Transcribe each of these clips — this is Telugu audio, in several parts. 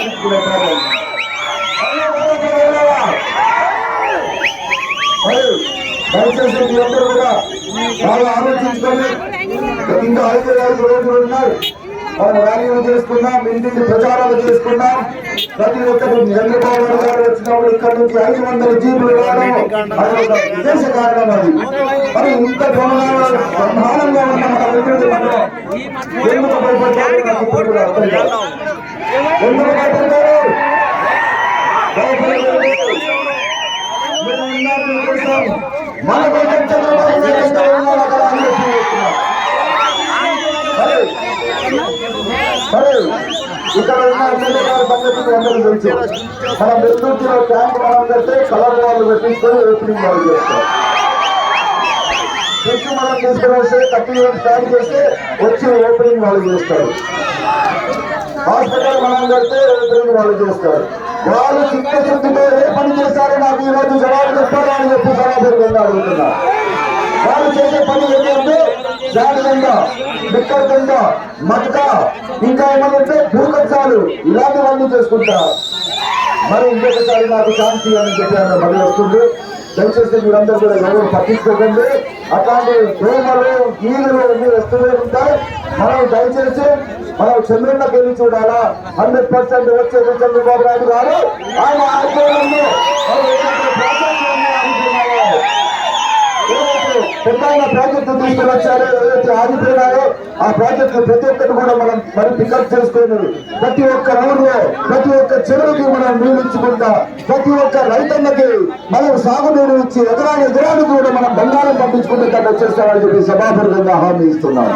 ఆలోచించుకునే కారణం. అయ్యో, ఓకే, వెళ్ళావా? మరి దయచేసి మీరందరూ కూడా బాగా ఆలోచించుకొని ఇంకా ఐదు ఐదు రోజులు ఉన్నారు మనం ర్యాలీలు చేసుకున్నాం ఇంటింటి ప్రచారాలు చేసుకున్నాం ప్రతి ఒక్కరు చంద్రబాబు నాయుడు గారు వచ్చినప్పుడు ఇక్కడ నుంచి ఐదు వందల జీపులు రావడం అది ఒక విశేష కారణం అది మరి ఇంత బ్రహ్మాండంగా బ్రహ్మాండంగా ఉన్న మన ఎందుకు కూడా కాదు. ఎందుకు భయపడ్డారు భయపడలేదు. మీరు ఉన్నారు మీకోసం. మన కోసం చంద్రబాబు నాయుడు ఎంత ఉన్నారో అక్కడ అని చెప్పి చెప్తున్నారు. సరే. సరే. ఇక్కడ ఉన్న ఎమ్మెల్యే గారి సంగతి మీ తెలుసు మన మెరుగుతున్న ట్యాంక్ మనం కడితే కలర్ వాళ్ళు పెట్టించుకొని ఓపెనింగ్ వాళ్ళు చేస్తారు ఫ్రిడ్జ్ మనం తీసుకుని వస్తే థర్టీ ఇయర్స్ స్టార్ట్ చేస్తే వచ్చి ఓపెనింగ్ వాళ్ళు చేస్తారు హాస్పిటల్ మనం కడితే ఓపెనింగ్ వాళ్ళు చేస్తారు వాళ్ళు చిన్న చిత్తశుద్ధితో ఏ పని చేస్తారో నాకు ఈరోజు జవాబు చెప్తారా అని చెప్పి సమాధానంగా అడుగుతున్నారు వాళ్ళు చేసే పని ఏంటంటే జాతి దండ బిక్కల దండ మటక ఇంకా ఏమంటే భూకబ్జాలు ఇలాంటివన్నీ చేసుకుంటారు మరి ఇంకొకసారి నాకు శాంతి అని చెప్పి మరి వస్తుంది. దయచేసి మీరందరూ కూడా ఎవరు పట్టించుకోకండి. అట్లాంటి ప్రేమలు గీలు అన్ని వస్తూనే ఉంటాయి. మనం దయచేసి మనం చంద్రున్నకి వెళ్ళి చూడాలా? హండ్రెడ్ పర్సెంట్ వచ్చేది చంద్రబాబు నాయుడు గారు ఆయన ఆధ్వర్యంలో ఏదైతే ప్రాజెక్టు తీసుకుని వచ్చారో ఏదైతే ఆగిపోయినారో ఆ ప్రాజెక్టు ప్రతి ఒక్కటి కూడా మనం మరి పికప్ చేసుకొని ప్రతి ఒక్క ఊర్లో ప్రతి ఒక్క చెరువుకి మనం నీళ్ళు ఇచ్చుకుంటా ప్రతి ఒక్క రైతన్నకి మనం సాగునీరు ఇచ్చి ఎదురాని ఎకరానికి కూడా మనం బంగారం పంపించుకుంటే దాన్ని వచ్చేస్తామని చెప్పి సభాపూర్వకంగా హామీ ఇస్తున్నాం.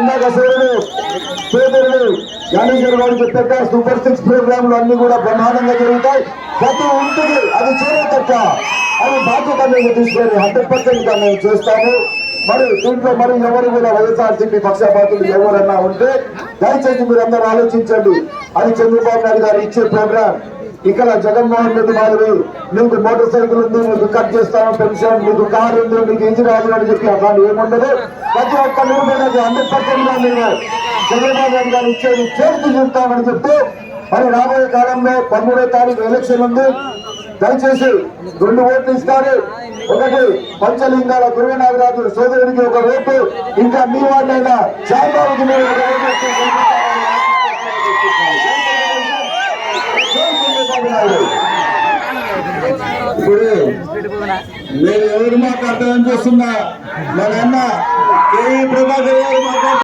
ఇందాక సోదరుడు సోదరుడు జ్ఞానేశ్వర గారు చెప్పాక సూపర్ సిక్స్ ప్రోగ్రాంలు అన్ని కూడా బ్రహ్మాండంగా జరుగుతాయి. ప్రతి ఇంటికి అది చేరేటట్ట అది బాధ్యత మేము తీసుకొని హండ్రెడ్ పర్సెంట్ మేము చేస్తాము. మరి దీంట్లో మరి ఎవరు కూడా వైఎస్ఆర్సీపీ పక్షపాతులు ఎవరన్నా ఉంటే దయచేసి మీరు అందరూ ఆలోచించండి. అది చంద్రబాబు నాయుడు గారు ఇచ్చే ప్రోగ్రామ్ ఇక్కడ జగన్మోహన్ రెడ్డి మాదిరి నీకు మోటార్ సైకిల్ ఉంది నీకు కట్ చేస్తాను పెన్షన్ నీకు కారు ఉంది నీకు ఇంజిన్ రాదు అని చెప్పి అట్లాంటి ఏముండదు ప్రతి ఒక్క నిరుపేదకి హండ్రెడ్ పర్సెంట్గా మేము చంద్రబాబు నాయుడు గారు ఇచ్చేది చేతి చూస్తామని చెప్తూ మరి రాబోయే కాలంలో పదమూడో తారీఖు ఎలక్షన్ ఉంది. దయచేసి రెండు ఓట్లు ఇస్తారు. ఒకటి పంచలింగాల గురువనాథరాజు సోదరుడికి ఒక ఓటు. ఇంకా మీ వాడినైనా సాయిబాబుకి మీరు ఒక ఇప్పుడు నేను ఎవరు మాట్లాడతానని చూస్తున్నా? మన అన్న కేఈ ప్రభాకర్ గారు మాట్లాడుతున్నారు